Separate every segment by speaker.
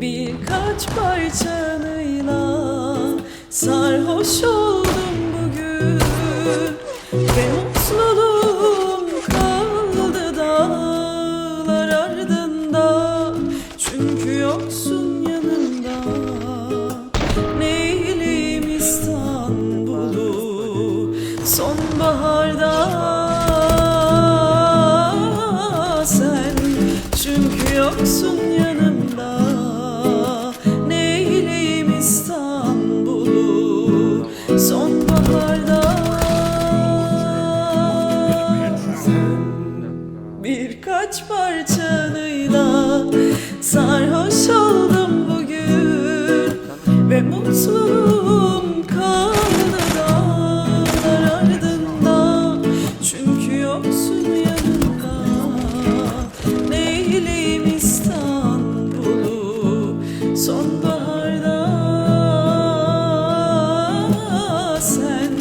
Speaker 1: Birkaç parçanıyla sarhoş oldum bugün. Ve mutluluğum kaldı dağlar ardında. Çünkü yoksun yanımda. Neyleyim İstanbul'u sonbaharda Birkaç parçanıyla sarhoş oldum bugün Ve mutluluğum kaldı dağlar ardında. Çünkü yoksun yanımda Neyleyim İstanbul'u sonbaharda. Sen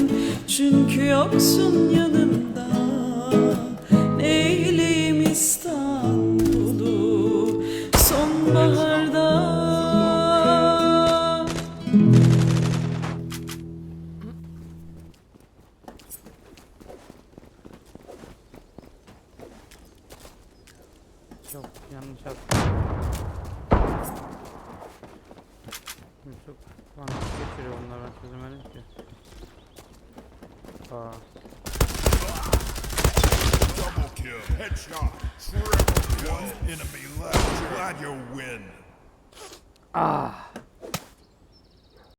Speaker 1: Çünkü yoksun yanımda İstanbul'u sonbaharda
Speaker 2: Çok yanlış attım. Çok bana geçiriyor onlar ben çözemedim ki. Aa,
Speaker 3: headshot, triple kill. One enemy left. Glad you win.
Speaker 2: ah